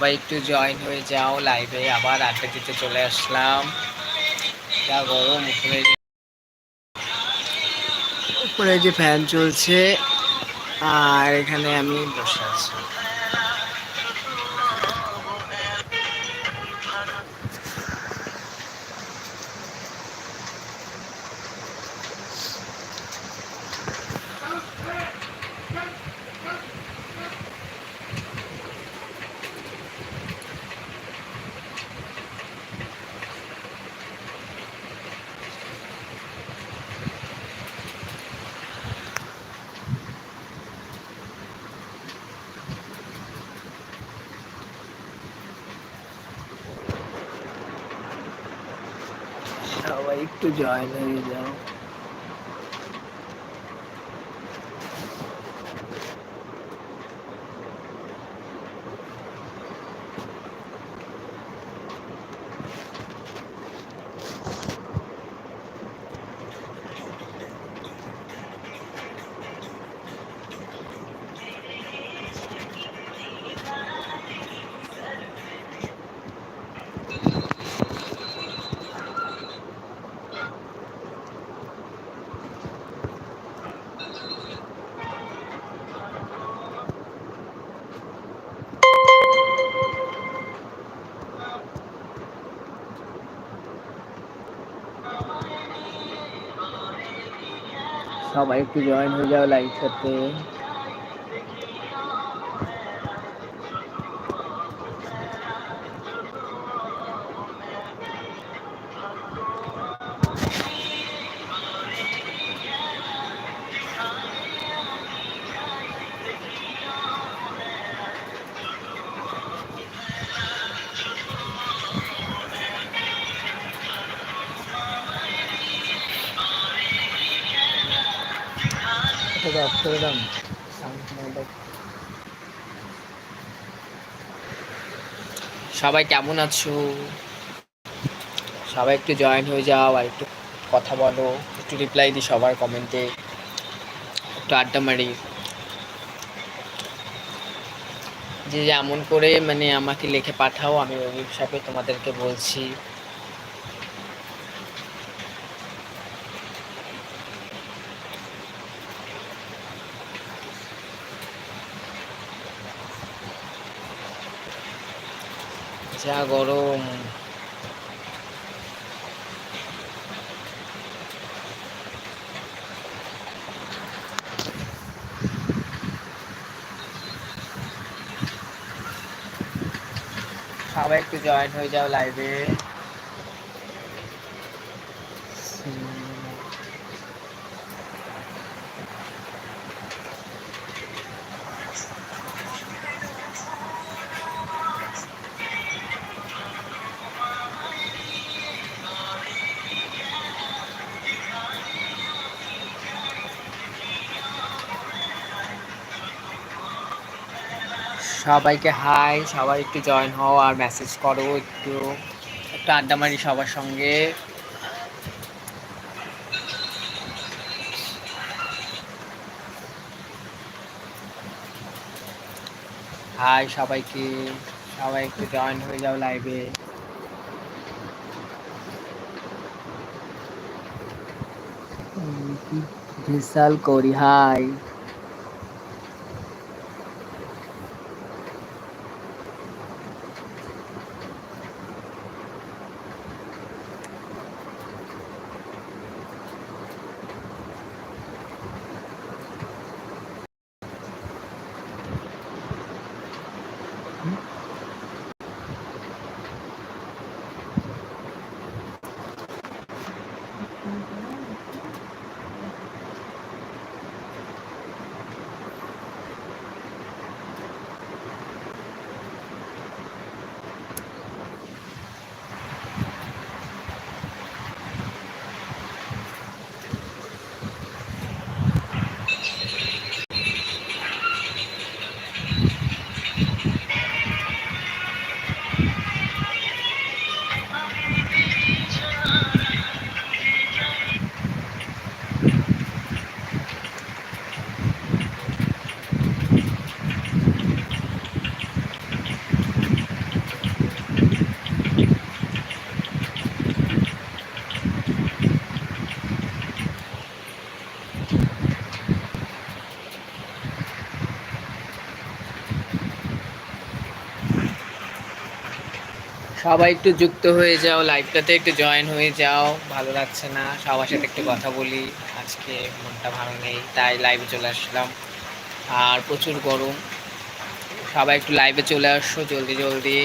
সবাই একটু জয়েন হয়ে যাও লাইভে আবার আড্ডা দিতে চলে আসলাম। যা গরম, উপরে উপরে যে ফ্যান চলছে, আর এখানে আমি বসে আছি সবাই একটু জয়েন হয়ে সবাই একটু জয়েন হয়ে যাও লাইভ সাথে। সবাই কেমন আছো? সবাই একটু জয়েন হয়ে যাও আর একটু কথা বলো, একটু রিপ্লাই দিই সবার কমেন্টে একটু আড্ডা মারি। যে যেমন করে মানে আমাকে লিখে পাঠাও, আমি ওই হিসাবে তোমাদেরকে বলছি। যা গরম সবাই একটু জয়েন হয়ে যাও লাইভে সবাইকে হাই সবাই একটু জয়েন হও আর মেসেজ করো একটু। একটু আড্ডা মারি সবার সঙ্গে। হাই সবাইকে। সবাই একটু জয়েন হয়ে যাও লাইভে বিশাল করি হাই সবাই একটু যুক্ত হয়ে যাও লাইভটাতে একটু জয়েন হয়ে যাও। ভালো লাগছে না, সবার সাথে একটু কথা বলি। আজকে মনটা ভালো নেই, তাই লাইভে চলে আসলাম। আর প্রচুর গরম। সবাই একটু লাইভে চলে আসো, জলদি জলদি।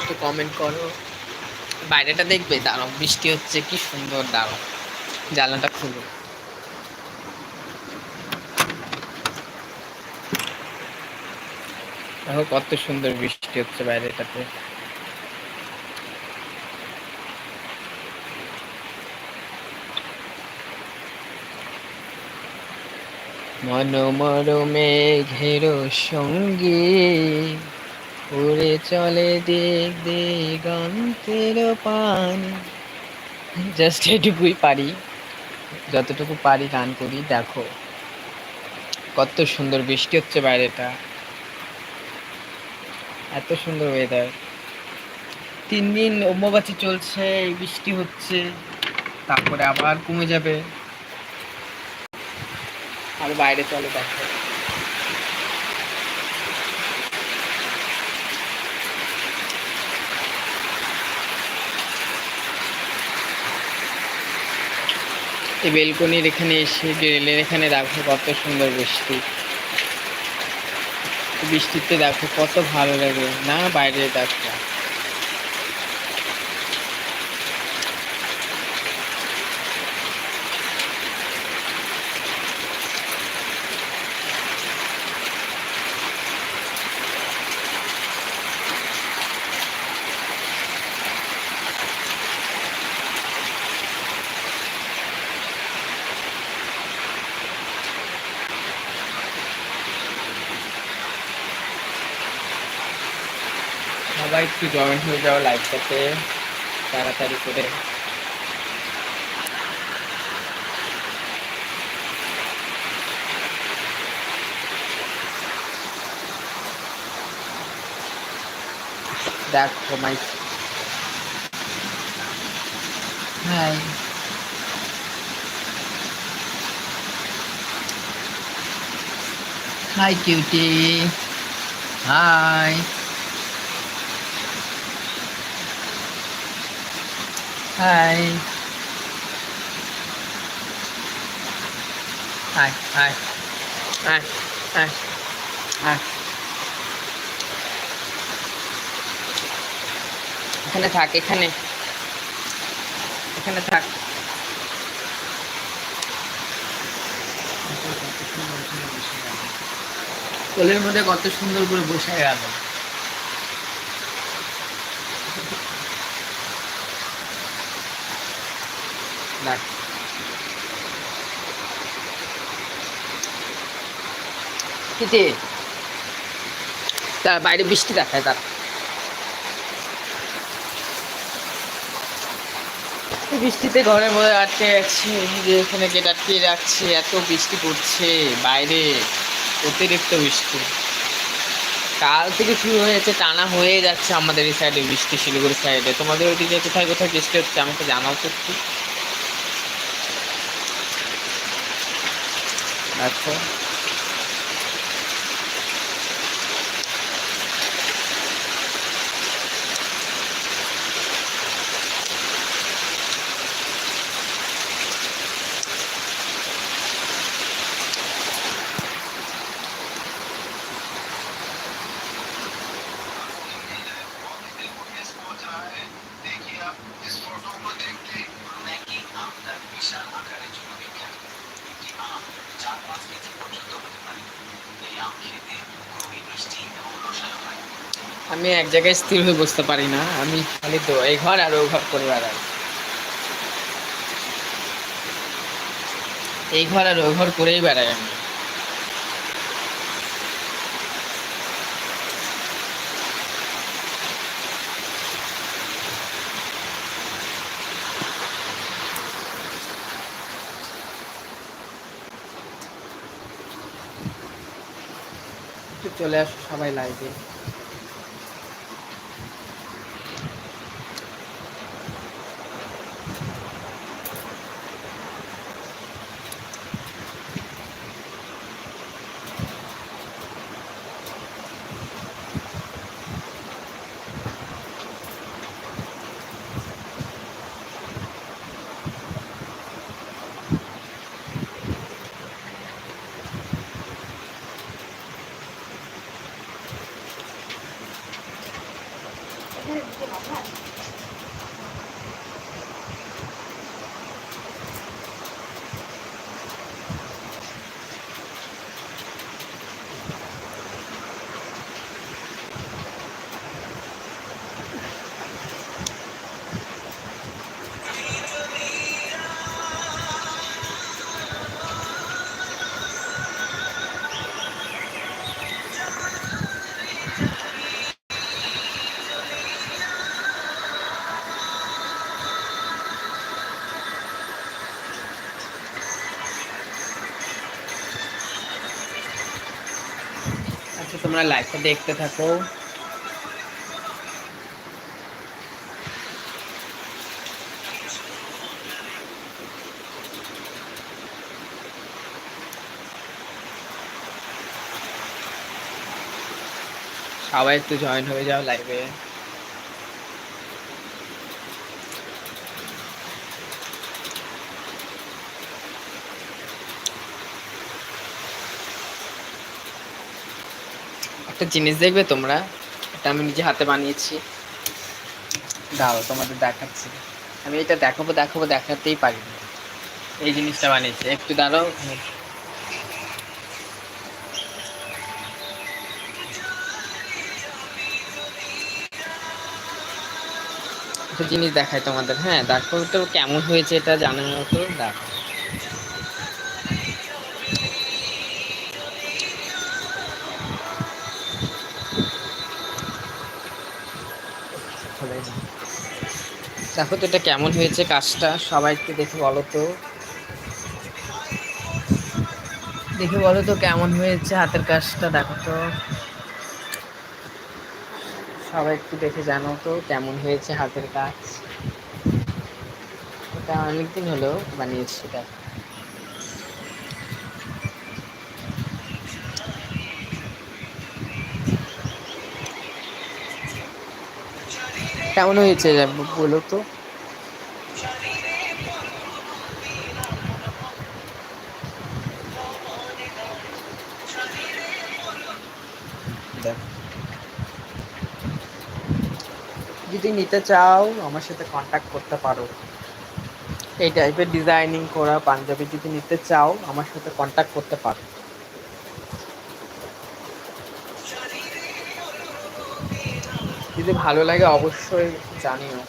একটু কমেন্ট করো। বাইরেটা দেখবে দাঁড়াও বৃষ্টি হচ্ছে, কি সুন্দর দাঁড়াও জানলাটা খুলো দেখো, কত সুন্দর বৃষ্টি হচ্ছে বাইরেটাতে। মনোমর মেঘের সঙ্গে, উড়ে চলে দিক দিগন্তের পানি। জাস্ট এটুকুই পারি, যতটুকু পারি গান করি, দেখো। কত সুন্দর বৃষ্টি হচ্ছে বাইরেটা। এত সুন্দর ওয়েদার তিন দিন অম্বুবাচী চলছে, বৃষ্টি হচ্ছে, তারপরে আবার কমে যাবে। আর বাইরে চলে দেখো। এই বেলকনির এখানে এসে গ্রিলের এখানে দেখো কত সুন্দর বৃষ্টি। বৃষ্টিতে দেখো কত ভালো লাগে। না বাইরে দেখো সবাই একটু জয়েন হয়ে যাও লাইভটাতে তাড়াতাড়ি করে। দেখো my hi hi cutie hi hi hi hi hi hi hi এখানে থাক, এখানে। এখানে থাক। কোলের মধ্যে কত সুন্দর করে বসে গেল দেখ কিতে তার বাইরে বৃষ্টি দেখায় তার। বৃষ্টিতে ঘরের মধ্যে আটকে যাচ্ছে যে এখানে গেট আটকে রাখছে, এত বৃষ্টি পড়ছে বাইরে, অতিরিক্ত বৃষ্টি। কাল থেকে শুরু হয়েছে, টানা হয়ে যাচ্ছে আমাদের এই সাইডে বৃষ্টি শিলিগুড়ি সাইডে তোমাদের ওইদিকে কোথায় কোথায় বৃষ্টি হচ্ছে আমাকে জানাও তো আচ্ছা। আমি এক জায়গায় স্থির হয়ে বসতে পারি না। আমি খালি তো এই ঘর আর ওই ঘর করে বেড়াই এই ঘর আর ওই ঘর করেই বেড়াই আমি। চলে আসো সবাই লাইভে 这个不好看。তোমরা লাইভটা দেখতে থাকো। সবাই একটু জয়েন হয়ে যাও লাইভে একটা জিনিস দেখবে তোমরা? এটা আমি নিজে হাতে বানিয়েছি। দাঁড়াও তোমাদের দেখাচ্ছি। আমি এটা দেখাবো দেখাবো, দেখাতেই পারি এই জিনিসটা বানিয়েছি। একটু দাঁড়াও জিনিস দেখায় তোমাদের হ্যাঁ? দেখো তো কেমন হয়েছে এটা জানার মতো। দেখো। দেখো তো এটা কেমন হয়েছে কাজটা, সবাই একটু দেখে বলো তো। দেখে বলো তো কেমন হয়েছে হাতের কাজটা, দেখো তো। সবাই একটু দেখে জানো তো কেমন হয়েছে হাতের কাজ। এটা অনেকদিন হলো বানিয়েছি এটা কেমন হয়েছে বলো তো? যদি নিতে চাও আমার সাথে কন্ট্যাক্ট করতে পারো। এই টাইপের ডিজাইনিং করা পাঞ্জাবি যদি নিতে চাও আমার সাথে কন্ট্যাক্ট করতে পারো। যদি ভালো লাগে অবশ্যই জানিও।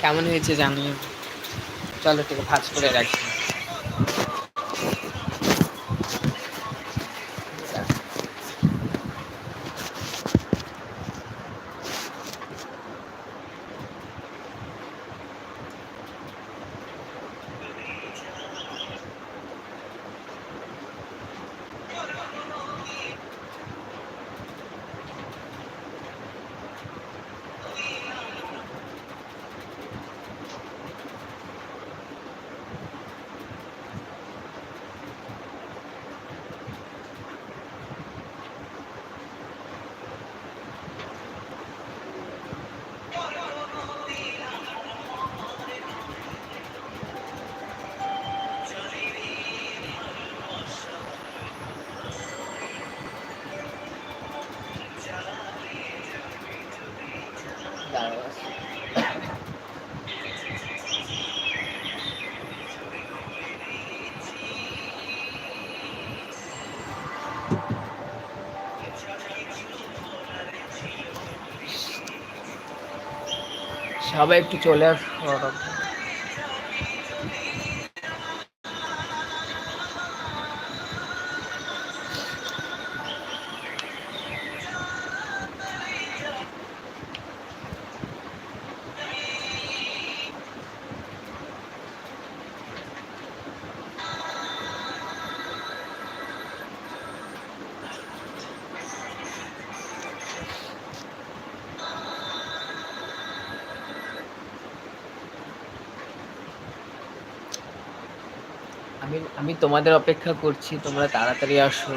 কেমন হয়েছে জানিও। চলো ঠিক ভাজ করে রাখি। সবাই একটু চলে আস আমি তোমাদের অপেক্ষা করছি, তোমরা তাড়াতাড়ি আসো।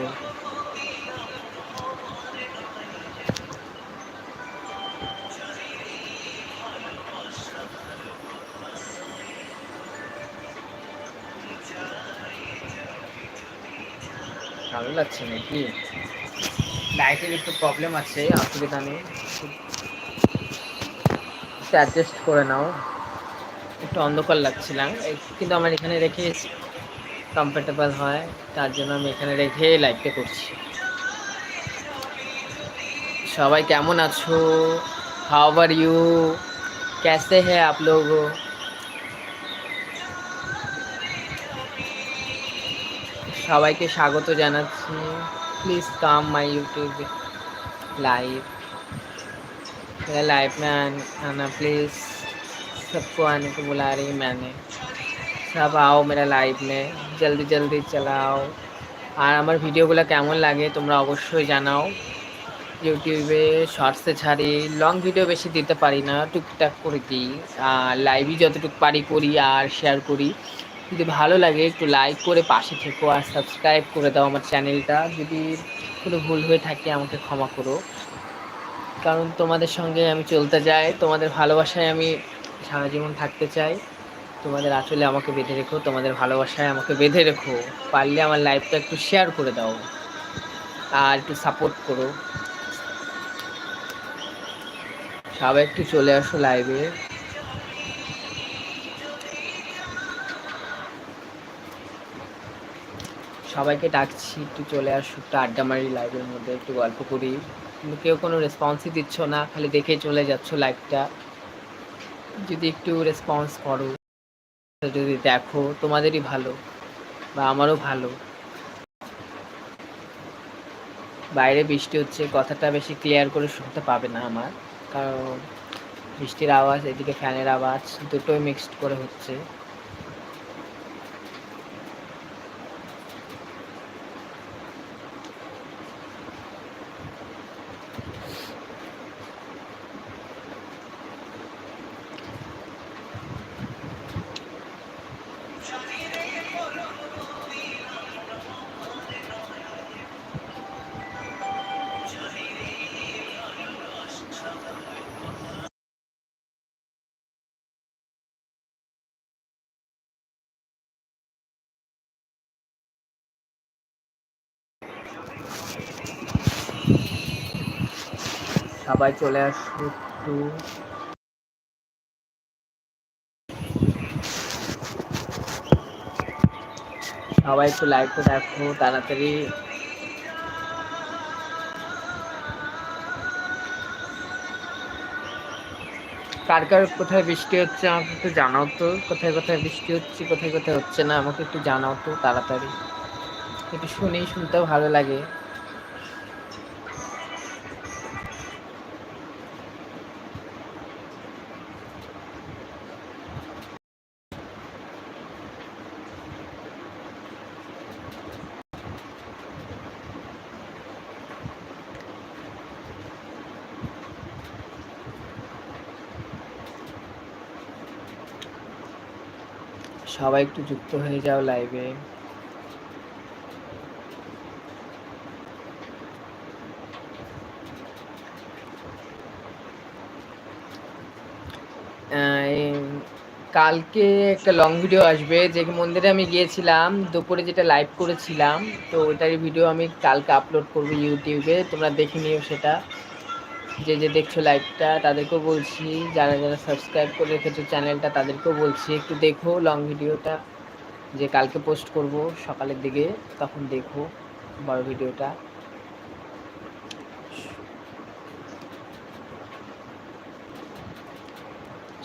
ভালো লাগছে নাকি? লাইটের একটু প্রবলেম আছে, অসুবিধা নেই। অ্যাডজাস্ট করে নাও। একটু অন্ধকার লাগছিলাম কিন্তু আমার এখানে রেখে কমফর্টেবল হয় তার জন্য আমি এখানে রেখে লাইভটা করছি সবাই কেমন আছো হাউ আর ইউ कैसे हैं आप लोग সবাইকে স্বাগত জানাচ্ছি please come my YouTube live live में आना प्लीज़ सबको आने को बुला रही मैंने सब आओ मेरा লাইভ মে জলদি জলদি চালাও আর আমার ভিডিওগুলো কেমন লাগে তোমরা অবশ্যই জানাও ইউটিউবে শর্টসে ছাড়ি লং ভিডিও বেশি দিতে পারি না টুকটাক করে দিই আর লাইভই যতটুকু পারি করি আর শেয়ার করি যদি ভালো লাগে একটু লাইক করে পাশে থেকো আর সাবস্ক্রাইব করে দাও আমার চ্যানেলটা যদি কোনো ভুল হয়ে থাকে আমাকে ক্ষমা করো কারণ তোমাদের সঙ্গে আমি চলতে যাই তোমাদের ভালোবাসায় আমি সারা জীবন থাকতে চাই তোমাদের আসলে আমাকে বেঁধে রেখো, তোমাদের ভালোবাসায় আমাকে বেঁধে রেখো। পারলে আমার লাইফটা একটু শেয়ার করে দাও আর একটু সাপোর্ট করো। সবাই একটু চলে আসো লাইভে সবাইকে ডাকছি, একটু চলে আসো, একটু আড্ডা মারি লাইভের মধ্যে, একটু গল্প করি। কিন্তু কেউ কোনো রেসপন্সই দিচ্ছ না, খালি দেখে চলে যাচ্ছ লাইভটা যদি একটু রেসপন্স করো। যদি দেখো, তোমাদেরই ভালো বা আমারও ভালো। বাইরে বৃষ্টি হচ্ছে, কথাটা বেশি ক্লিয়ার করে শুনতে পাবে না আমার, কারণ বৃষ্টির আওয়াজ, এদিকে ফ্যানের আওয়াজ, দুটোই মিক্সড করে হচ্ছে। সবাই চলে আসো একটু। সবাই একটু লাইভটা দেখো, তাড়াতাড়ি। কার কার কোথায় বৃষ্টি হচ্ছে আমাকে একটু জানাও তো, কোথায় কোথায় বৃষ্টি হচ্ছে, কোথায় কোথায় হচ্ছে না, আমাকে একটু জানাও তো তাড়াতাড়ি। একটু শুনেই শুনতেও ভালো লাগে। সবাই একটু যুক্ত হয়ে যাও লাইভে কালকে একটা লং ভিডিও আসবে, যে মন্দিরে আমি গিয়েছিলাম, দুপুরে যেটা লাইভ করেছিলাম, তো ওটার ভিডিও আমি কালকে আপলোড করব ইউটিউবে, তোমরা দেখে নিও সেটা। যে যে দেখছ লাইভটা তাদেরকেও বলছি। যারা যারা সাবস্ক্রাইব করে রেখেছো চ্যানেলটা তাদেরকেও বলছি, একটু দেখো লং ভিডিওটা যে কালকে পোস্ট করব সকালের দিকে, তখন দেখো বড় ভিডিওটা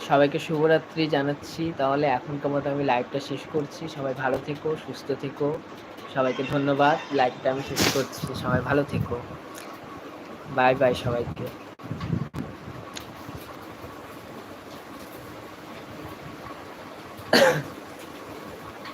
সবাইকে শুভরাত্রি জানাচ্ছি। তাহলে এখনকার মতো আমি লাইভটা শেষ করছি। সবাই ভালো থেকো, সুস্থ থেকো। সবাইকে ধন্যবাদ। লাইভটা আমি শেষ করছি। সবাই ভালো থেকো। বাই বাই সবাইকে।